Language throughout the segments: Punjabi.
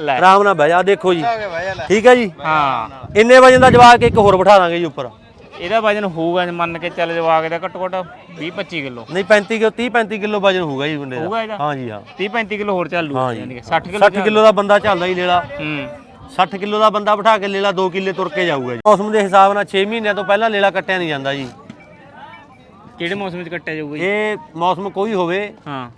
ਲੈ। ਆਰਾਮ ਨਾਲ ਬਹਿ ਜਾ ਦੇਖੋ ਜੀ। ਠੀਕ ਹੈ ਜੀ? ਹਾਂ। ਇੰਨੇ ਵਜਨ ਦਾ ਜਵਾਕ ਇੱਕ ਹੋਰ ਬਿਠਾ ਦਾਂਗੇ ਜੀ ਉੱਪਰ। ਇਹਦਾ ਵਜਨ ਹੋਊਗਾ ਜੇ ਮੰਨ ਕੇ ਚੱਲ ਜਵਾਕ ਦਾ ਘੱਟੋ ਘੱਟ 20 25 ਕਿਲੋ। ਨਹੀਂ 35 ਕਿਲੋ 30 35 ਕਿਲੋ ਵਜਨ ਹੋਊਗਾ ਜੀ ਮੁੰਡੇ ਹੋਊਗਾ ਇਹਦਾ? ਹਾਂ ਜੀ ਹਾਂ। 30 35 ਕਿਲੋ ਹੋਰ ਚੱਲੂ ਹਾਂ ਜੀ। ਯਾਨੀ ਕਿ 60 ਕਿਲੋ 60 ਕਿਲੋ ਦਾ ਬੰਦਾ ਚੱਲਦਾ ਜੀ ਲੇਲਾ ਹੂੰ। 60 ਕਿਲੋ ਦਾ ਬੰਦਾ ਬਿਠਾ ਕੇ ਲੇਲਾ 2 ਕਿੱਲੇ ਤੁਰ ਕੇ ਜਾਊਗਾ ਜੀ। ਮੌਸਮ ਦੇ ਹਿਸਾਬ ਨਾਲ 6 ਮਹੀਨਿਆਂ ਤੋਂ ਪਹਿਲਾਂ ਲੇਲਾ ਕੱਟਿਆ ਨਹੀਂ ਜਾਂਦਾ ਜੀ। ਕਿਹੜੇ ਮੌਸਮ ਵਿੱਚ ਕੱਟਿਆ ਜਾਊਗਾ ਜੀ? ਇਹ ਮੌਸਮ ਕੋਈ ਹੋਵੇ ਹਾਂ।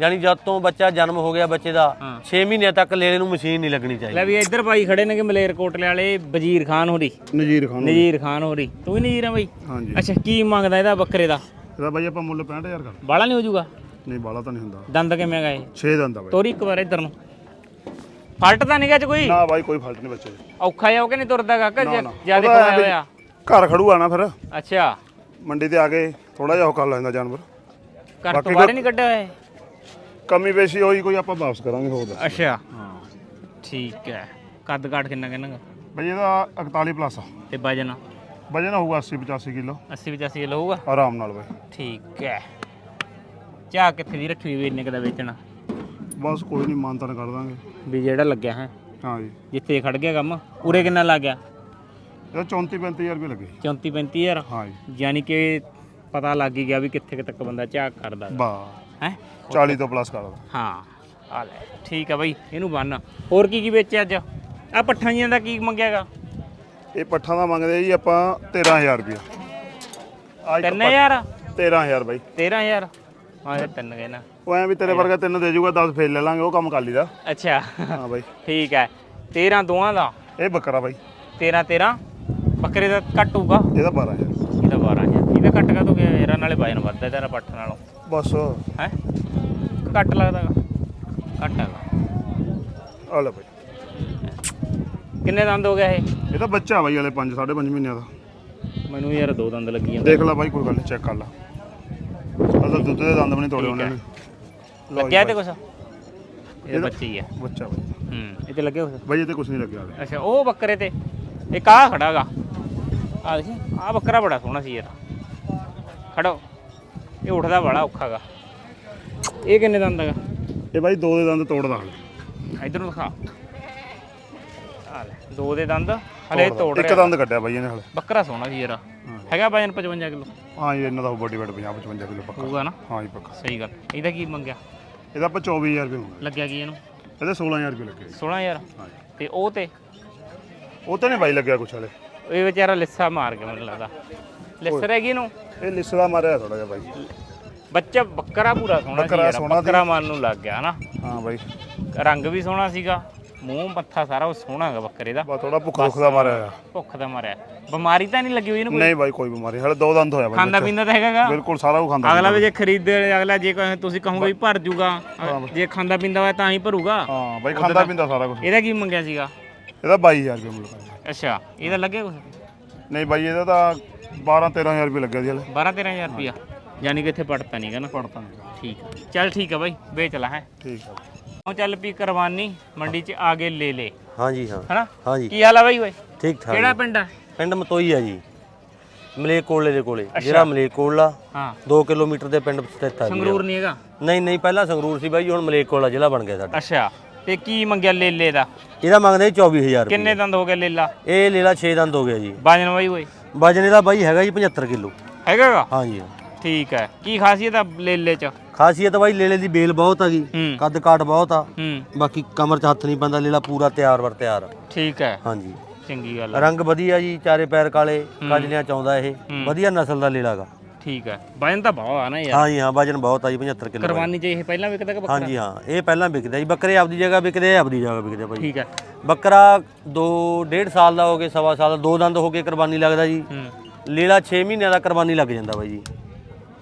ਯਾਨੀ ਜਦ ਤੋਂ ਬੱਚਾ ਜਨਮ ਹੋ ਗਿਆ ਬੱਚੇ ਦਾ ਹਾਂ। 6 ਮਹੀਨਿਆਂ ਤੱਕ ਲੇਲੇ ਨੂੰ ਮਸ਼ੀਨ ਨਹੀਂ ਲੱਗਣੀ ਚਾਹੀਦੀ। ਲੈ ਵੀ ਇੱਧਰ ਭਾਈ ਖੜੇ ਨੇ ਕਿ ਮਲੇਰਕੋਟਲੇ ਵਾਲੇ ਵਜ਼ੀਰ ਖਾਨ ਹੋਰੀ। ਨਜੀਰ ਖਾਨ ਨਜ਼ੀਰ ਖਾਨ ਹੋਰੀ। ਤੂੰ ਵੀ ਨਜ਼ੀਰ ਆ ਬਾਈ? ਹਾਂਜੀ। ਅੱਛਾ ਕੀ ਮੰਗਦਾ ਇਹਦਾ ਬੱਕਰੇ ਦਾ? ਇਹਦਾ ਬਾਈ ਆਪਾਂ ਮੁੱਲ 65000 ਕਰ। ਬਾਲਾ ਨਹੀਂ ਹੋ ਜਾਊਗਾ ਨਹੀਂ ਬਾਲਾ ਤਾਂ ਨਹੀਂ ਹੁੰਦਾ। ਦੰਦ ਕਿਵੇਂ ਗਏ? 6 ਦੰਦਾ ਬਾਈ। ਤੋਰੀ ਇੱਕ ਵਾਰ ਇੱਧਰ ਨੂੰ। ਫਲਟ ਤਾਂ ਨਹੀਂ ਗਾ ਚ ਕੋਈ? ਨਾ ਬਾਈ ਕੋਈ ਫਲਟ ਨਹੀਂ ਬੱਚੇ ਦੇ। ਔਖਾ ਜਿਹਾ ਹੋ ਕੇ ਨਹੀਂ ਤੁਰਦਾ ਕਾਕਾ ਨਾ, ਨਾ। ਜ਼ਿਆਦਾ ਉਹਦਾ ਖਵਾਇਆ ਵੀ- ਹੋਇਆ। ਘਰ ਖੜੂਆ ਨਾ ਫਿਰ। ਅੱਛਾ। ਮੰਡੀ ਤੇ ਆ ਕੇ ਥੋੜਾ ਜਿਹਾ ਉਹ ਕਰ ਲੈਂਦਾ ਜਾਨਵਰ। ਘਰ ਤੋਂ ਬਾਕੀ ਬਾਹਰ ਹੀ ਨਹੀਂ ਕੱਢਿਆ ਹੋਇਆ ਇਹ? ਕਮੀ ਬੇਸ਼ੀ ਹੋਈ ਕੋਈ ਆਪਾਂ ਵਾਪਸ ਕਰਾਂਗੇ ਹੋਰ ਦੱਸ। ਅੱਛਾ। ਹਾਂ। ਠੀਕ ਹੈ। ਕੱਦ ਕਾਠ ਕਿੰਨਾ ਕਿੰਨਾ ਬਾਈ ਇਹਦਾ 41 ਪਲੱਸ ਤੇ ਵਜਨ? ਵਜਨ ਹੋਊਗਾ 80 85 ਕਿਲੋ। 80 85 ਕਿਲੋ ਹੋਊਗਾ? ਆਰਾਮ ਨਾਲ ਬਾਈ। ਠੀਕ ਹੈ। ਚਾਹ ਕਿੱਥੇ ਦੀ ਰੱਖੀ ਹੋਈ ਇੰਨੇ ਕਦਾ ਵੇਚਣਾ? ਬਸ ਕੋਈ ਨਹੀਂ ਮਾਨਤਨ ਕਰ ਦਾਂਗੇ। ਵੀ ਜਿਹੜਾ ਲੱਗਿਆ ਹੈ। ਹਾਂ ਜੀ। ਜਿੱਥੇ ਖੜ ਗਿਆ ਕੰਮ ਪੂਰੇ ਕਿੰਨਾ ਲੱਗ ਗਿਆ? ਇਹਦਾ 34 35000 ਰੁਪਏ ਲੱਗੇ। 34 35000 ਹਾਂ ਜੀ। ਯਾਨੀ ਕਿ ਪਤਾ ਲੱਗ ਹੀ ਗਿਆ ਵੀ ਕਿੱਥੇ ਕੁ ਤੱਕ ਬੰਦਾ ਝਾਕ ਕਰਦਾ ਬਾ ਹੈ? 40 ਤੋਂ ਪਲੱਸ ਕਰ ਹਾਂ। ਆ ਲੈ ਠੀਕ ਆ ਬਾਈ ਇਹਨੂੰ ਬੰਨ। ਹੋਰ ਕੀ ਕੀ ਵੇਚਿਆ ਅੱਜ? ਆ ਪੱਠਾਂ ਜੀਆਂ ਦਾ ਕੀ ਮੰਗਿਆਗਾ? ਇਹ ਪੱਠਾ ਦਾ ਮੰਗਦੇ ਜੀ ਆਪਾਂ 13000 ਰੁਪਏ ਅੱਜ 3000 13000 ਬਾਈ। 13000 ਹਾਂ ਇਹ ਤਿੰਨ ਗਏ ਨਾ। ਉਹ ਐ ਵੀ ਤੇਰੇ ਵਰਗਾ ਤਿੰਨ ਦੇ ਜੂਗਾ 10 ਫੇਲ ਲੈ ਲਾਂਗੇ ਉਹ ਕੰਮ ਕਰ ਲਈਦਾ। ਅੱਛਾ। ਹਾਂ ਬਾਈ। ਠੀਕ ਹੈ 13 ਦੋਆਂ ਦਾ? ਇਹ ਬੱਕਰਾ ਬਾਈ। 13 13 ਬੱਕਰੇ ਦਾ ਘੱਟ ਹੋਊਗਾ ਇਹਦਾ 12000 ਇਹਦਾ 12000 ਇਹਦਾ ਘੱਟ ਕਾ ਤੋਂ ਗਿਆ ਯਾਰ ਨਾਲੇ ਵਜਨ ਵੱਧਦਾ ਤੇਰਾ ਪੱਠ ਨਾਲੋਂ। ਬਸ। ਹੈ? ਘੱਟ ਲੱਗਦਾਗਾ ਘੱਟ ਹੈਗਾ। ਆ ਲੈ ਬਾਈ। ਕਿੰਨੇ ਦੰਦ ਹੋ ਗਿਆ ਇਹ? ਇਹ ਤਾਂ ਬੱਚਾ ਬਾਈ ਹਲੇ 5 5.5 ਮਹੀਨਿਆਂ ਦਾ। ਮੈਨੂੰ ਯਾਰ ਦੋ ਦੰਦ ਲੱਗੀ ਜਾਂਦੇ। ਦੇਖ ਲੈ ਬਾਈ ਕੋਈ ਗੱਲ ਨਹੀਂ ਚੈੱਕ ਕਰ ਲੈ। ਅਸਲ ਦੁੱਧ ਦੇ ਦੰਦ ਵੀ ਨਹੀਂ ਤੋੜੇ ਉਹਨਾਂ ਨੇ ਲਓ ਲੱਗਿਆ ਤੇ ਕੁਛ? ਇਹ ਬੱਚੀ ਹੀ। ਹੈ ਬੱਚਾ ਬਾਈ। ਹੂੰ ਇਹ ਤੇ ਲੱਗੇ ਕੁਛ ਬਾਈ ਇਹ ਤੇ ਕੁਝ ਨਹੀਂ ਲੱਗਿਆ ਹਲੇ। ਅੱਛਾ ਉਹ ਬੱਕਰੇ ਤੇ। ਇੱਕ ਆ ਖੜਾਗਾ ਆ ਦੇਖੀ ਆ ਬੱਕਰਾ ਬੜਾ ਸੋਹਣਾ ਸੀ ਯਾਰ। ਖੜੋ। ਇਹ ਉੱਠਦਾ ਬੜਾ ਔਖਾਗਾ। ਇਹ ਕਿੰਨੇ ਦੰਦ ਹੈਗਾ? ਇਹ ਬਾਈ ਦੋ ਦੇ ਦੰਦ ਤੋੜਦਾ ਹਲੇ। ਇਧਰ ਨੂੰ ਦਿਖਾ। ਆ ਲੈ ਦੋ ਦੇ ਦੰਦ ਹਲੇ ਤੋੜ ਇੱਕ ਰਿਹਾ। ਦੰਦ ਕੱਢਿਆ ਬਾਈ ਇਹਨੇ ਹਲੇ। ਬੱਕਰਾ ਸੋਹਣਾ ਸੀ ਯਾਰ। ਹੈਗਾ ਵਜਨ 55 ਕਿਲੋ? ਹਾਂ ਜੀ ਇਹਨਾਂ ਦਾ ਬੋਡੀ weight 50 55 ਕਿਲੋ ਪੱਕਾ। ਹੋਊਗਾ ਨਾ? ਹਾਂ ਜੀ ਪੱਕਾ। ਸਹੀ ਗੱਲ। ਇਹਦਾ ਕੀ ਮੰਗਿਆ? ਇਹਦਾ ਆਪਾਂ 24000 ਰੁਪਏ ਮੰਗਿਆ। ਲੱਗਿਆ ਕੀ ਇਹਨੂੰ? ਇਹਦੇ 16000 ਰੁਪਏ ਲੱਗੇ। 16000 ਹਾਂ ਜੀ। ਤੇ ਉਹ ਤੇ? ਉਹ ਤਾਂ ਨਹੀਂ ਬਾਈ ਲੱਗਿਆ ਕੁਛ ਹਲੇ। ਇਹ ਵਿਚਾਰਾ ਲਿੱਸਾ ਮਾਰ ਗਿਆ ਮੈਨੂੰ ਲੱਗਦਾ। ਲਿੱਸ ਰਹਿ ਗਈ ਇਹਨੂੰ? ਇਹ ਲਿਸ ਦਾ ਮਾਰਿਆ ਥੋੜਾ ਜਿਹਾ ਬਾਈ। ਬੱਚਾ ਬੱਕਰਾ ਪੂਰਾ ਸੋਹਣਾ ਸੀ ਬੱਕਰਾ ਯਾਰ ਸੋਹਣਾ ਸੀ। ਬੱਕਰਾ ਮਨ ਨੂੰ ਲੱਗ ਗਿਆ ਹਨਾ? ਹਾਂ ਬਾਈ। ਰੰਗ ਵੀ ਸੋਹਣਾ ਸੀਗਾ ਮੂੰਹ ਮੱਥਾ ਸਾਰਾ ਉਹ ਸੋਹਣਾ ਹੈਗਾ ਬੱਕਰੇ ਦਾ। ਬਾ ਥੋੜਾ ਭੁੱਖ ਭੁੱਖ ਦਾ ਮਾਰਿਆ ਆ ਭੁੱਖ ਦਾ ਮਾਰਿਆ। ਬਿਮਾਰੀ ਤਾਂ ਨਹੀਂ ਲੱਗੀ ਹੋਈ ਇਹਨੂੰ ਕੋਈ? ਨਹੀਂ ਬਾਈ ਕੋਈ ਬਿਮਾਰੀ ਹਲੇ ਦੋ ਦੰਦ ਹੋਇਆ ਬਾਈ ਖਾਂਦਾ। ਪੀਂਦਾ ਤਾਂ ਹੈਗਾਗਾ ਬਿਲਕੁਲ ਸਾਰਾ ਉਹ ਖਾਂਦਾ ਅਗਲਾ ਵੀ ਜੇ ਖਰੀਦੇ ਅਗਲਾ ਜੇ ਕਹੇ ਤੁਸੀਂ ਕਹੋਗੇ ਵੀ ਭਰ ਜੂਗਾ। ਜੇ ਖਾਂਦਾ ਪੀਂਦਾ ਹੋਇਆ ਤਾਂ ਹੀ ਭਰੂਗਾ? ਹਾਂ ਬਾਈ ਖਾਂਦਾ ਪੀਂਦਾ ਸਾਰਾ ਕੁਝ ਇਹਦਾ ਕੀ ਮੰਗਿਆ ਸੀਗਾ? ਇਹਦਾ 22000 ਰੁਪਏ ਮੁੱਲ। ਕਰਦਾ ਅੱਛਾ ਇਹਦਾ ਲੱਗਿਆ ਕੁਛ? ਨਹੀਂ ਬਾਈ ਇਹਦਾ ਤਾਂ 12 13000 ਰੁਪਏ ਲੱਗਿਆ ਸੀ ਹਲੇ। 12 13000 ਰੁਪਿਆ ਯਾਨੀ ਕਿ ਇੱਥੇ ਪੜਤਾ ਨਹੀਂਗਾ ਨਾ। ਪੜਤਾ ਨਹੀਂ ਠੀਕ। ਚੱਲ ਠੀਕ ਆ ਬਾਈ ਵੇਚ ਲਾ ਹੈ। ਠੀਕ ਆ। ਹੁਣ ਚੱਲ ਪੀ ਕਰਵਾਨੀ ਮੰਡੀ 'ਚ ਆ ਕੇ ਲੈ ਲੈ। ਹਾਂਜੀ ਹਾਂ। ਹਨਾ? ਹਾਂਜੀ। ਕੀ ਹਾਲ ਆ ਬਾਈ ਓਏ? ਠੀਕ ਠਾਕ ਕਿਹੜਾ ਪਿੰਡ ਆ? ਪਿੰਡ ਮਤੋਈ ਆ ਜੀ। ਮਲੇਕੋਲੇ ਦੇ ਕੋਲੇ। ਜਿਹੜਾ ਮਲੇਕੋਲਾ ਹਾਂ। 2 ਕਿਲੋਮੀਟਰ ਦੇ ਪਿੰਡ ਸਥਿਤ ਆ ਜੀ ਸੰਗਰੂਰ ਨਹੀਂ ਹੈਗਾ? ਨਹੀਂ ਨਹੀਂ ਪਹਿਲਾਂ ਸੰਗਰੂਰ ਸੀ ਬਾਈ ਹੁਣ ਮਲੇਕੋਲਾ ਜ਼ਿਲ੍ਹਾ ਬਣ ਗਿਆ ਸਾਡਾ। ਅੱਛਾ। ਤੇ ਕੀ ਮੰਗਿਆ ਲੇਲੇ ਦਾ? ਇਹਦਾ ਮੰਗਦੇ ਜੀ 24000 ਰੁਪਏ। ਕਿੰਨੇ ਦੰਦ ਹੋ ਗਏ ਲੇਲਾ ਇਹ ਲੇਲਾ 6 ਦੰਦ ਹੋ ਗਿਆ ਜੀ। ਬਾਜਨ ਬਾਈ ਓਏ। ਵਜਨ ਇਹਦਾ ਬਾਈ ਹੈਗਾ ਜੀ 75 ਕਿਲੋ। ਹੈਗਾਗਾ ਹਾਂਜੀ। ਠੀਕ ਹੈ। ਕੀ ਖਾਸੀਅਤ ਆ ਲੇਲੇ 'ਚ? ਖਾਸੀਅਤ ਬਾਈ ਲੇਲੇ ਦੀ ਬੇਲ ਬਹੁਤ ਹੈਗੀ ਹੂੰ। ਕੱਦ ਕਾਟ ਬਹੁਤ ਆ। ਹੂੰ। ਬਾਕੀ ਕਮਰ 'ਚ ਹੱਥ ਨਹੀਂ ਪੈਂਦਾ ਲੇਲਾ ਪੂਰਾ ਤਿਆਰ ਵਰ ਤਿਆਰ। ਆ। ਠੀਕ ਹੈ। ਹਾਂਜੀ। ਚੰਗੀ ਗੱਲ ਆ। ਰੰਗ ਵਧੀਆ ਜੀ ਚਾਰੇ ਪੈਰ ਕਾਲੇ ਕਾਜਲੀਆਂ ਚਾਉਂਦਾ ਇਹ। ਵਧੀਆ ਨਸਲ ਦਾ ਲੇਲਾਗਾ ਠੀਕ ਹੈ। ਬਾਜਨ ਤਾਂ ਬਹੁਤ ਆ ਨਾ ਯਾਰ। ਹਾਂਜੀ ਹਾਂ ਵਜਨ ਬਹੁਤ ਆ ਜੀ 75 ਕਿਲੋ। ਕੁਰਬਾਨੀ 'ਚ ਇਹ ਪਹਿਲਾਂ ਵਿਕਦਾ ਕਿ ਬੱਕਰਾ? ਹਾਂਜੀ ਹਾਂ ਇਹ ਪਹਿਲਾਂ ਵਿਕਦਾ ਜੀ ਬੱਕਰੇ ਆਪਦੀ ਜਗ੍ਹਾ ਵਿਕਦੇ ਆ ਆਪਦੀ ਜਗ੍ਹਾ ਵਿਕਦੇ ਆ ਬਾਈ। ਠੀਕ ਹੈ। ਬੱਕਰਾ 2 1.5 ਸਾਲ ਦਾ ਹੋ ਕੇ ਸਵਾ ਸਾਲ ਦਾ ਦੋ ਦੰਦ ਹੋ ਕੇ ਕੁਰਬਾਨੀ ਲੱਗਦਾ ਜੀ। ਹੂੰ। ਲੇਲਾ 6 ਮਹੀਨਿਆਂ ਦਾ ਕੁਰਬਾਨੀ ਲੱਗ ਜਾਂਦਾ ਬਾਈ ਜੀ।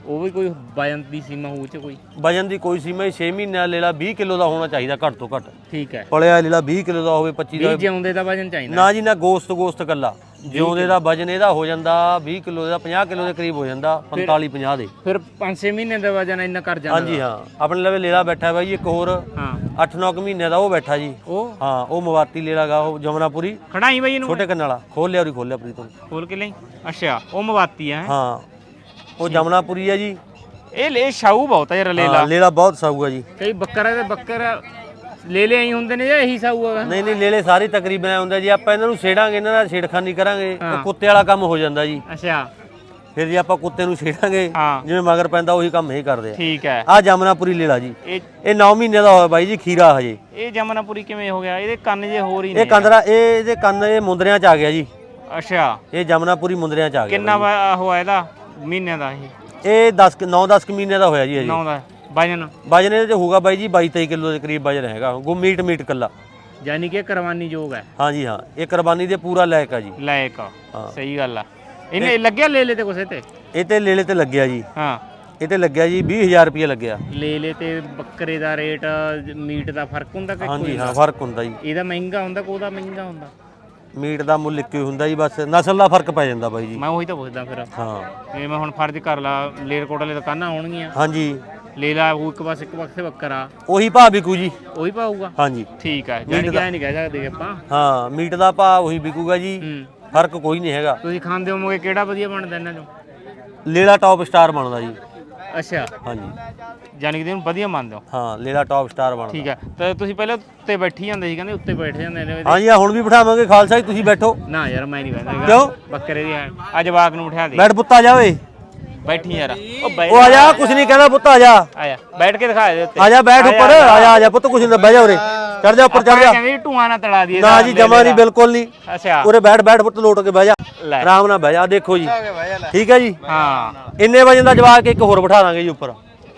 ਉਹ ਵੀ ਕੋਈ ਬਾਜਨ ਦੀ ਸੀਮਾ ਹੋਊ ਚ ਕੋਈ? ਵਜਨ ਦੀ ਕੋਈ ਸੀਮਾ 6 ਮਹੀਨਿਆਂ ਦਾ ਲੇਲਾ 20 ਕਿਲੋ ਦਾ ਹੋਣਾ ਚਾਹੀਦਾ ਘੱਟ ਤੋਂ ਘੱਟ। ਠੀਕ ਹੈ। ਪਲਿਆ ਲੇਲਾ 20 ਕਿਲੋ ਦਾ ਹੋਵੇ 25 ਦਾ ਵੀ ਜਿਉਂਦੇ ਦਾ ਵਜਨ ਚਾਹੀਦਾ। ਨਾ ਜੀ ਨਾ ਗੋਸਤ ਗੋਸਤ ਕੱਲਾ। ਜਿਉਂਦੇ ਦਾ ਵਜਨ ਇਹਦਾ ਹੋ ਜਾਂਦਾ 20 ਕਿਲੋ ਦਾ 50 ਕਿਲੋ ਦੇ ਕਰੀਬ ਹੋ ਜਾਂਦਾ 45 50 ਦੇ। ਫਿਰ 5-6 ਮਹੀਨੇ ਦਾ ਵਜਨ ਇੰਨਾ ਕਰ ਜਾਂਦਾ। ਹਾਂਜੀ ਹਾਂ। ਆਪਣੇ ਲਵੇ ਲੇਲਾ ਬੈਠਾ ਬਾਈ ਇੱਕ ਹੋਰ ਹਾਂ। 8-9 ਮਹੀਨਿਆਂ ਦਾ ਉਹ ਬੈਠਾ ਜੀ। ਉਹ? ਹਾਂ ਉਹ ਮਵਾਤੀ ਲੇਲਾਗਾ ਉਹ ਜਮਨਾਪੁਰੀ। ਖੜਾਈ ਬਈ ਇਹਨੂੰ। ਛੋਟੇ ਕੰਨ ਵਾਲਾ ਖੋਲ ਲਿਆ ਉਰੀ ਖੋਲ ਲਿਆ ਪ੍ਰੀਤ ਖੋਲ ਕੇ ਲਈ? ਅੱਛਾ ਉਹ ਮਵਾਤੀ ਹੈ। ਹਾਂ। ਉਹ ਜਮਨਾਪੁਰੀ ਆ ਜੀ। ਇਹ ਲੈ ਸ਼ਾਊ ਬਹੁਤ ਹੈ ਯਾਰ ਲੇਲਾ। ਹਾਂ, ਲੇਲਾ ਬਹੁਤ ਸਾਊਗਾ ਜੀ। ਕਈ ਬੱਕਰਾ ਤੇ ਬੱਕਰਾ ਲੈ ਲੈ ਆਈ ਹੁੰਦੇ ਨੇ ਜਾਂ ਇਹੀ ਸਾਊ ਹੈਗਾ ਨਹੀਂ ਨਹੀਂ ਲੇਲੇ ਸਾਰੇ ਤਕਰੀਬਨ ਐ ਹੁੰਦਾ ਜੀ। ਆਪਾਂ ਇਹਨਾਂ ਨੂੰ ਛੇੜਾਂਗੇ ਇਹਨਾਂ ਨਾਲ ਛੇੜਖਾਨੀ ਕਰਾਂਗੇ। ਉਹ ਕੁੱਤੇ ਵਾਲਾ ਕੰਮ ਹੋ ਜਾਂਦਾ ਜੀ। ਅੱਛਾ। ਫਿਰ ਜੇ ਆਪਾਂ ਕੁੱਤੇ ਨੂੰ ਛੇੜਾਂਗੇ ਹਾਂ। ਜਿਵੇਂ ਮਗਰ ਪੈਂਦਾ ਉਹੀ ਕੰਮ ਇਹ ਕਰਦੇ ਆ। ਠੀਕ ਹੈ। ਆ ਜਮਨਾਪੁਰੀ ਲੇਲਾ ਜੀ। ਇਹ ਇਹ 9 ਮਹੀਨੇ ਦਾ ਹੋਇਆ ਬਾਈ ਜੀ ਖੀਰਾ ਹਜੇ। ਇਹ ਜਮਨਾਪੁਰੀ ਕਿਵੇਂ ਹੋ ਗਿਆ? ਇਹਦੇ ਕੰਨ ਜੇ ਹੋਰ ਹੀ ਨੇ। ਇਹ ਕੰਦਰਾ ਇਹ ਇਹਦੇ ਕੰਨ ਇਹ ਮੁੰਦਰਿਆਂ ਚ ਆ ਗਿਆ ਜੀ। ਅੱਛਾ। ਇਹ ਜਮਨਾਪੁਰੀ ਮੁੰਦਰਿਆਂ ਚ ਆ ਗਿਆ ਕਿੰਨਾ ਵਾ- ਹੋਇਆ ਇਹਦਾ? ਮਹੀਨਿਆਂ ਦਾ ਇਹ? ਇਹ 10 9 10 ਮਹੀਨੇ ਦਾ ਹੋਇਆ ਜੀ ਹਜੇ। ਨੌ ਦਾ। ਵਜਨ? ਵਜਨ ਇਹਦੇ ਚ ਹੋਊਗਾ ਬਾਈ ਜੀ 22 23 ਕਿਲੋ ਦੇ ਕਰੀਬ ਵਜਨ ਹੈਗਾ ਗੁ ਮੀਟ ਮੀਟ ਕੱਲਾ। ਯਾਨੀ ਕਿ ਕਰਵਾਨੀ ਯੋਗ ਹੈ। ਹਾਂਜੀ ਹਾਂ ਇਹ ਕੁਰਬਾਨੀ ਦੇ ਪੂਰਾ ਲਾਇਕ ਆ ਜੀ। ਲਾਇਕ ਹਾਂ। ਸਹੀ ਗੱਲ ਆ। ਇਹਨੇ ਲੱਗਿਆ ਲੈ ਲੈ ਤੇ ਕੁਛ ਤੇ? ਇਹ ਤੇ ਲੇਲੇ ਤੇ ਲੱਗਿਆ ਜੀ। ਹਾਂ। ਇਹ ਤੇ ਲੱਗਿਆ ਜੀ 20000 ਰੁਪਏ ਲੱਗਿਆ। ਲੈ ਲੈ ਤੇ ਬੱਕਰੇ ਦਾ ਰੇਟ ਮੀਟ ਦਾ ਫ਼ਰਕ ਹੁੰਦਾ ਕਿ ਹਾਂਜੀ ਹਾਂ ਫ਼ਰਕ ਹੁੰਦਾ ਜੀ। ਇਹਦਾ ਮਹਿੰਗਾ ਹੁੰਦਾ ਕਿ ਉਹਦਾ ਮਹਿੰਗਾ ਹੁੰਦਾ? ਮੀਟ ਦਾ ਮੁੱਲ ਇੱਕੋ ਹੀ ਹੁੰਦਾ ਜੀ ਬਸ ਨਸਲ ਦਾ ਫ਼ਰਕ ਪੈ ਜਾਂਦਾ ਬਾਈ ਜੀ। ਮੈਂ ਉਹੀ ਤਾਂ ਪੁੱਛਦਾ ਫਿਰ। ਹਾਂ। ਜੇ ਮੈਂ ਹੁਣ ਫਰਜ਼ ਕਰ ਲਾ ਲੇਰਕੋਟ ਵਾਲੇ ਦੁਕਾਨਾਂ ਆਉਣਗੀਆਂ। ਹਾਂਜੀ। ਲੈ ਲਾ ਉਹ ਇੱਕ ਪਾਸੇ ਇੱਕ ਪਾਸੇ ਬੱਕਰਾ। ਉਹੀ ਭਾਅ ਵਿਕੂ ਜੀ। ਉਹੀ ਪਾਊਗਾ? ਹਾਂਜੀ। ਠੀਕ ਹੈ ਯਾਨੀ ਕਿ ਐ ਨਹੀਂ ਕਹਿ ਸਕਦੇ ਆਪਾਂ। ਹਾਂ ਮੀਟ ਦਾ ਭਾਅ ਉਹੀ ਵਿਕੂਗਾ ਜੀ। ਹੂੰ। ਫ਼ਰਕ ਕੋਈ ਨਹੀਂ ਹੈਗਾ। ਤੁਸੀਂ ਖਾਂਦੇ ਹੋਵੋਗੇ ਕਿਹੜਾ ਵਧੀਆ ਬਣਦਾ ਇਹਨਾਂ ਚੋਂ? ਲੇਲਾ ਟੌਪ ਸਟਾਰ ਬਣਦਾ ਜੀ। ਅੱਛਾ। ਹਾਂਜੀ। ਯਾਨੀ ਕਿ ਇਹਨੂੰ ਵਧੀਆ ਮੰਨਦੇ ਹੋ? ਹਾਂ ਲੇਲਾ ਟੌਪ ਸਟਾਰ ਬਣਦਾ। ਠੀਕ ਹੈ ਤਾਂ ਤੁਸੀਂ ਪਹਿਲਾਂ ਉੱਤੇ ਬੈਠੀ ਜਾਂਦੇ ਸੀ ਕਹਿੰਦੇ ਉੱਤੇ ਬੈਠ ਜਾਂਦੇ ਨੇ। ਹਾਂਜੀ ਹਾਂ ਹੁਣ ਵੀ ਬਿਠਾਵਾਂਗੇ। ਖਾਲਸਾ ਜੀ ਤੁਸੀਂ ਬੈਠੋ। ਨਾ ਯਾਰ ਮੈਂ ਨਹੀਂ ਬੈਠਦਾ। ਕਿਉਂ? ਬੱਕਰੇ ਦੀ ਅੱਜ ਜਵਾਕ ਨੂੰ ਬਿਠਾ ਦੇ। ਬੈਠ ਪੁੱਤਾ ਜਾ ਓਏ। ਬੈਠੀ ਯਾਰ। ਉਹ ਬੈਠ ਉਹ ਆ ਜਾ ਕੁਛ ਨਹੀਂ ਕਹਿੰਦਾ ਪੁੱਤ ਆ ਜਾ। ਆਇਆ ਬੈਠ ਕੇ ਦਿਖਾ ਦੇ ਉੱਤੇ। ਆ ਜਾ ਬੈਠ ਉੱਪਰ ਆ ਜਾ। ਆ ਜਾ ਪੁੱਤ ਕੁਛ ਨਹੀਂ ਬਹਿ ਜਾ ਉਰੇ। ਚੜ ਜਾ ਉੱਪਰ ਚੜ ਜਾ। ਕਹਿੰਦੇ ਟੂਆ ਨਾ ਤੜਾ ਦੀ ਨਾ ਜੀ ਜਮਾ ਨਹੀਂ ਬਿਲਕੁਲ ਨਹੀਂ। ਅੱਛਾ। ਉਰੇ ਬੈਠ ਬੈਠ ਪੁੱਤ ਲੋਟ ਕੇ ਬਹਿ ਜਾ। ਲੈ। ਆਰਾਮ ਨਾਲ ਬਹਿ ਜਾ ਦੇਖੋ ਜੀ। ਠੀਕ ਹੈ ਜੀ? ਹਾਂ। ਇੰਨੇ ਵਜਨ ਦਾ ਜਵਾਕ ਇੱਕ ਹੋਰ ਬਿਠਾ ਦਾਂਗੇ ਜੀ ਉੱਪਰ।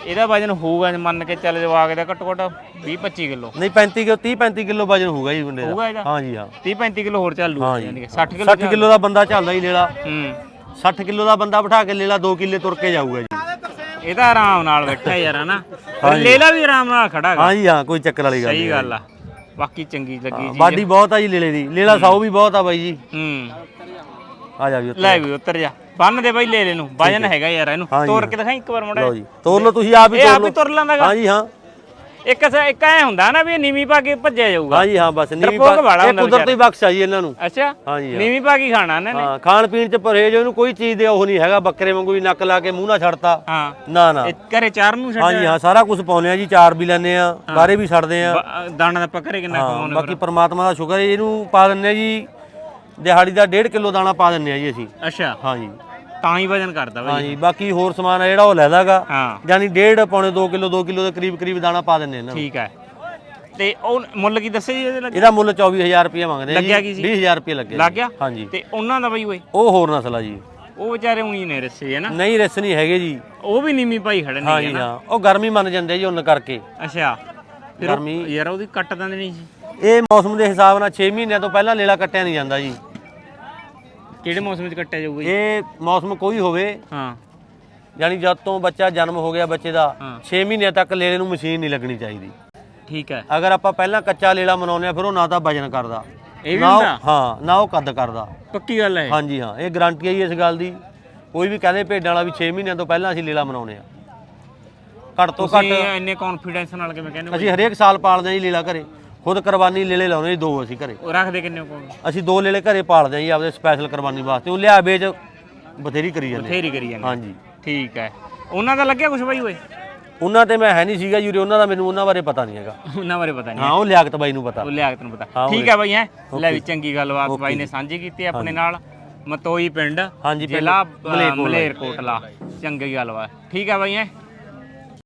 ਇਹਦਾ ਵਜਨ ਹੋਊਗਾ ਜੇ ਮੰਨ ਕੇ ਚੱਲ ਜਵਾਕ ਦਾ ਘੱਟੋ ਘੱਟ 20 25 ਕਿਲੋ। ਨਹੀਂ 35 ਕਿਲੋ 30 35 ਕਿਲੋ ਵਜਨ ਹੋਊਗਾ ਜੀ ਮੁੰਡੇ ਹੋਊਗਾ ਦਾ? ਹਾਂ ਜੀ ਹਾਂ। 30 35 ਕਿਲੋ ਹੋਰ ਚੱਲੂ ਹਾਂ ਜੀ। ਯਾਨੀ ਕਿ 60 ਕਿਲੋ 60 ਕਿਲੋ ਦਾ ਬੰਦਾ ਚੱਲਦਾ ਜੀ ਲੇਲਾ ਹੂੰ। 60 ਕਿਲੋ ਦਾ ਬੰਦਾ ਬਿਠਾ ਕੇ ਲੇਲਾ 2 ਕਿੱਲੇ ਤੁਰ ਕੇ ਜਾਊਗਾ ਜੀ। ਇਹ ਤਾਂ ਆਰਾਮ ਨਾਲ ਬੈਠਾ ਯਾਰ ਹਨਾ ਲੇਲਾ ਵੀ ਆਰਾਮ ਨਾਲ ਖੜਾ ਹੈਗਾ। ਹਾਂ ਜੀ ਹਾਂ ਕੋਈ ਚੱਕਰ ਵਾਲੀ ਗੱਲ ਸਹੀ ਨਹੀਂ ਗੱਲ ਆ। ਬਾਕੀ ਚੰਗੀ ਲੱਗੀ ਜੀ। ਬਾਡੀ ਬਹੁਤ ਆ ਜੀ ਲੇਲੇ ਦੀ। ਲੇਲਾ ਸਾਊ ਵੀ ਬਹੁਤ ਆ ਬਾਈ ਜੀ। ਹੂੰ। ਆ ਜਾ ਵੀ ਉੱਤੇ ਲੈ ਵੀ ਉੱਤਰ ਜਾ। ਬੰਨ ਦੇ ਬਾਈ ਲੈ ਲੈ ਨੂੰ ਵਜਨ ਹੈਗਾ ਯਾਰ ਇਹਨੂੰ। ਹਾਂ ਜੀ, ਤੋੜ ਕੇ ਦਿਖਾਈ ਇੱਕ ਵਾਰ ਮੁੰਡਾ ਲਓ ਜੀ। ਤੋਰ ਲਓ ਤੁਸੀਂ ਆਪ ਹੀ ਇਹ ਤੋਰ ਆਪ ਹੀ ਲਓ। ਤੁਰ ਲੈਂਦਾਗਾ ਹਾਂ ਜੀ ਹਾਂ। ਇੱਕ ਸ- ਇੱਕ ਐ ਹੁੰਦਾ ਨਾ ਵੀ ਇਹ ਨੀਵੀਂ ਪਾ ਕੇ ਭੱਜਿਆ ਜਾਊਗਾ। ਹਾਂ ਜੀ ਹਾਂ ਬਸ ਨੀਵੀਂ ਡਰਪੋਕ ਵਾਲਾ ਇਹ ਹੁੰਦਾ ਕੁਦਰਤੀ ਬਖਸ਼ ਆ ਜੀ ਇਹਨਾਂ ਨੂੰ। ਅੱਛਾ? ਹਾਂ ਜੀ ਹਾਂ। ਨੀਵੀਂ ਪਾ ਕੇ ਖਾਣਾ ਇਹਨਾਂ ਨੇ। ਹਾਂ ਖਾਣ ਪੀਣ ਚ ਪਰਹੇਜ ਉਹਨੂੰ ਕੋਈ ਚੀਜ਼ ਦੇ ਉਹ ਨਹੀਂ ਹੈਗਾ ਬੱਕਰੇ ਵਾਂਗੂ ਵੀ ਨੱਕ ਲਾ ਕੇ ਮੂੰਹ ਨਾ ਛੱਡਤਾ। ਹਾਂ। ਨਾ ਨਾ। ਇਹ ਘਰੇ ਚਾਰ ਨੂੰ ਛੱਡ ਜੀ ਹਾਂ ਸਾਰਾ ਕੁਝ ਪਾਉਂਦੇ ਆ ਜੀ ਚਾਰ ਵੀ ਲੈਨੇ ਆ ਬਾਰੇ ਵੀ ਛੱਡਦੇ ਆ। ਦਾਣਾ ਦਾ ਪਕਰੇ ਕਿੰਨਾ ਹਾਂ ਬਾਕੀ ਪ੍ਰਮਾਤਮਾ ਦਾ ਸ਼ੁਕਰ ਹੈ ਇਹਨੂੰ ਪਾ ਦਿੰਨੇ ਆ ਜੀ ਦਿਹਾੜੀ ਦਾ 1.5 ਕਿਲੋ ਦਾਣਾ ਪਾ ਦਿੰਨੇ ਆ ਜੀ ਅਸੀਂ। ਅੱਛਾ। ਹਾਂ ਜੀ ਤਾਂ ਹੀ ਵਜਨ ਕਰਦਾ ਬਾਈ। ਹਾਂ ਜੀ ਬਾਕੀ ਹੋਰ ਸਮਾਨ ਆ ਜਿਹੜਾ ਉਹ ਲੈਦਾਗਾ ਹਾਂ। ਯਾਨੀ 1.5 ਪੌਣੇ 2 ਕਿਲੋ 2 ਕਿਲੋ ਦੇ ਕਰੀਬ ਕਰੀਬ ਦਾਣਾ ਪਾ ਦਿੰਨੇ ਇਹਨਾਂ ਨੂੰ। ਠੀਕ ਹੈ। ਤੇ ਉਹ ਮੁੱਲ ਕੀ ਦੱਸੇ ਜੀ ਇਹਦੇ ਲੱਗ ਇਹਦਾ ਮੁੱਲ 24000 ਰੁਪਏ ਮੰਗਦੇ ਆ ਲੱਗਿਆ ਕੀ ਸੀ? 20000 ਰੁਪਏ ਲੱਗ ਜੀ। ਗਿਆ? ਹਾਂ ਜੀ ਤੇ ਉਹਨਾਂ ਦਾ ਬਾਈ ਓਏ? ਉਹ ਹੋਰ ਨਸਲ ਆ ਜੀ। ਉਹ ਵਿਚਾਰੇ ਉਹੀ ਨੇ ਰੱਸੇ ਹੈ ਨਾ? ਨਹੀਂ ਰਿਸ ਨਹੀਂ ਹੈਗੇ ਜੀ। ਉਹ ਵੀ ਨੀਵੀਂ ਪਾਈ ਖੜੇ ਹਾਂ ਨੇ। ਜੀ ਹਾਂ। ਉਹ ਗਰਮੀ ਮੰਨ ਜਾਂਦੇ ਜੀ ਉਹਨਾਂ ਕਰਕੇ। ਅੱਛਾ। ਫਿਰ ਉਹ- ਗਰਮੀ- ਯਾਰ ਉਹਦੀ ਕੱਟ ਦਿੰਦੇ ਨਹੀਂ ਸੀ। ਇਹ ਮੌਸਮ ਦੇ ਹਿਸਾਬ ਨਾਲ 6 ਮਹੀਨਿਆਂ ਤੋਂ ਪਹਿਲਾਂ ਲੇਲਾ ਕੱਟਿਆ ਨਹੀਂ ਜਾਂਦਾ ਜੀ। ਕਿਹੜੇ ਮੌਸਮ ਵਿੱਚ ਕੱਟਿਆ ਜਾਊਗਾ ਜੀ? ਇਹ ਮੌਸਮ ਕੋਈ ਹੋਵੇ ਹਾਂ। ਯਾਨੀ ਜਦ ਤੋਂ ਬੱਚਾ ਜਨਮ ਹੋ ਗਿਆ ਬੱਚੇ ਦਾ ਹਾਂ। 6 ਮਹੀਨਿਆਂ ਤੱਕ ਲੇਲੇ ਨੂੰ ਮਸ਼ੀਨ ਨਹੀਂ ਲੱਗਣੀ ਚਾਹੀਦੀ। ਠੀਕ ਹੈ। ਅਗਰ ਆਪਾਂ ਪਹਿਲਾਂ ਕੱਚਾ ਲੇਲਾ ਮਨਾਉਂਦੇ ਆ ਫਿਰ ਉਹ ਨਾ ਤਾਂ ਵਜਨ ਕਰਦਾ। ਇਹ ਵੀ ਨਾ ਉਹ- ਹੁੰਦਾ? ਹਾਂ ਨਾ ਉਹ ਕੱਦ ਕਰਦਾ। ਪੱਕੀ ਗੱਲ ਹੈ ਹਾਂਜੀ ਹਾਂ ਇਹ ਗਾਰੰਟੀ ਹੈ ਜੀ ਇਸ ਗੱਲ ਦੀ। ਕੋਈ ਵੀ ਕਹਿੰਦੇ ਭੇਡਾਂ ਵਾਲਾ ਵੀ 6 ਮਹੀਨਿਆਂ ਤੋਂ ਪਹਿਲਾਂ ਅਸੀਂ ਲੇਲਾ ਮਨਾਉਂਦੇ ਆ ਘੱਟ ਤੋਂ ਘੱਟ ਇੰਨੇ ਕੌਨਫੀਡੈਂਸ ਨਾਲ ਕਿਵੇਂ ਕਹਿੰਦੇ ਹੋ ਅਸੀਂ ਹਰੇਕ ਸਾਲ ਪਾਲਦੇ ਆ ਜੀ ਲੇਲਾ ਘਰੇ। ਖੁਦ ਕੁਰਬਾਨੀ ਲੇਲੇ ਲਾਉਣੇ ਜੀ ਦੋ ਅਸੀਂ ਘਰੇ। ਉਹ ਰੱਖਦੇ ਕਿੰਨੇ ਕੋਲ? ਅਸੀਂ ਦੋ ਲੇਲੇ ਘਰੇ ਪਾਲਦੇ ਆ ਜੀ ਆਪਦੇ ਸਪੈਸ਼ਲ ਕੁਰਬਾਨੀ ਵਾਸਤੇ। ਉਹ ਲਿਆ ਵੇਚ ਬਥੇਰੀ ਕਰੀ ਜਾਂਦੇ ਹੀ ਕਰੀ ਜਾਂਦੇ ਹਾਂਜੀ। ਠੀਕ ਹੈ। ਉਹਨਾਂ ਦਾ ਲੱਗਿਆ ਕੁਛ ਬਾਈ ਓਏ? ਉਹਨਾਂ ਤੇ ਮੈਂ ਹੈ ਨਹੀਂ ਸੀਗਾ ਯੂਰੇ ਉਹਨਾਂ ਦਾ ਮੈਨੂੰ ਉਹਨਾਂ ਬਾਰੇ ਪਤਾ ਨਹੀਂ ਹੈਗਾ। ਉਹਨਾਂ ਬਾਰੇ ਪਤਾ ਨਹੀਂ ਹਾਂ ਉਹ ਲਿਆਕਤ ਬਾਈ ਨੂੰ ਪਤਾ। ਉਹ ਲਿਆਕਤ ਨੂੰ ਪਤਾ। ਠੀਕ ਹੈ ਬਾਈ ਹੈ? ਲੈ ਵੀ ਚੰਗੀ ਗੱਲਬਾਤ ਬਾਈ ਨੇ ਸਾਂਝੀ ਕੀਤੀ ਆਪਣੇ ਨਾਲ। ਮਤੋਈ ਪਿੰਡ ਜ਼ਿਲ੍ਹਾ। ਮਲੇਰਕੋਟਲਾ। ਚੰਗੀ ਗੱਲਬਾਤ ਠੀਕ ਹੈ ਬਾਈ ਹੈ?